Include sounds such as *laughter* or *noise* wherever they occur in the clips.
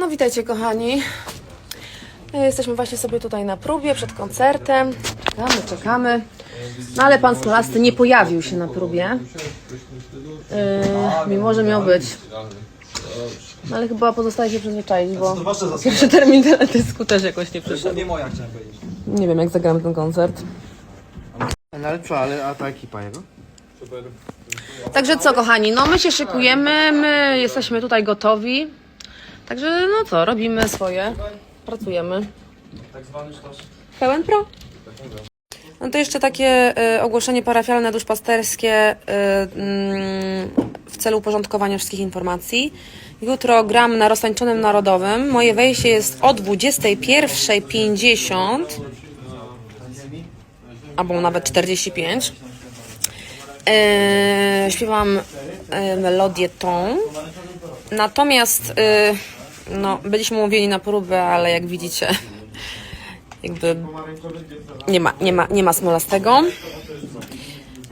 No witajcie kochani. E, Jesteśmy właśnie sobie tutaj na próbie przed koncertem. Czekamy, czekamy. No ale pan Skolasty nie pojawił się na próbie. E, mimo, że miał być. No ale chyba pozostaje się przyzwyczaić, bo pierwszy termin teledysku też jakoś nie przyszedł. Nie moja chciałem powiedzieć. Nie wiem jak zagram ten koncert. No ale co, ale a ta ekipa jego? Także co kochani, no my się szykujemy, my jesteśmy tutaj gotowi. Także no co, robimy swoje, pracujemy. Tak zwany sztos. Pełen pro. No to jeszcze takie y, ogłoszenie parafialne duszpasterskie y, mm, w celu uporządkowania wszystkich informacji. Jutro gram na roztańczonym narodowym. Moje wejście jest o 21.50 albo nawet 45. E, śpiewam e, melodię tą. Natomiast e, no, byliśmy umówieni na próbę, ale jak widzicie, *laughs* jakby nie ma, nie ma, nie ma Smolastego.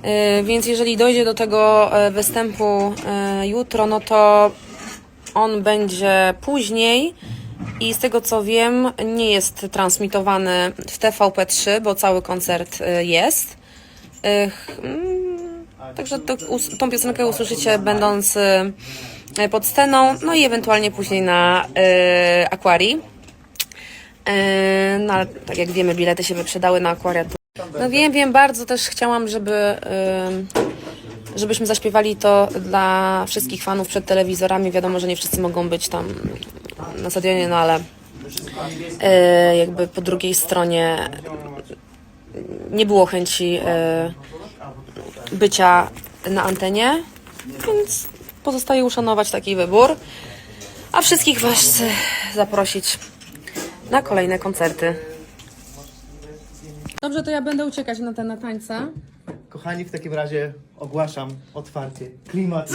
E, Więc jeżeli dojdzie do tego e, występu e, jutro, no to on będzie później i z tego co wiem, nie jest transmitowany w TVP3, bo cały koncert e, jest. Mm, Także tą piosenkę usłyszycie będąc e, pod sceną, no i ewentualnie później na e, Aquarii. E, no ale tak jak wiemy, bilety się wyprzedały na Aquaria. No wiem, wiem, bardzo też chciałam, żeby, e, żebyśmy zaśpiewali to dla wszystkich fanów przed telewizorami. Wiadomo, że nie wszyscy mogą być tam na stadionie, no ale jakby po drugiej stronie nie było chęci bycia na antenie, więc pozostaje uszanować taki wybór. A wszystkich Was zaprosić na kolejne koncerty. Dobrze, to ja będę uciekać na te na tańce. Kochani, w takim razie ogłaszam otwarcie klimat.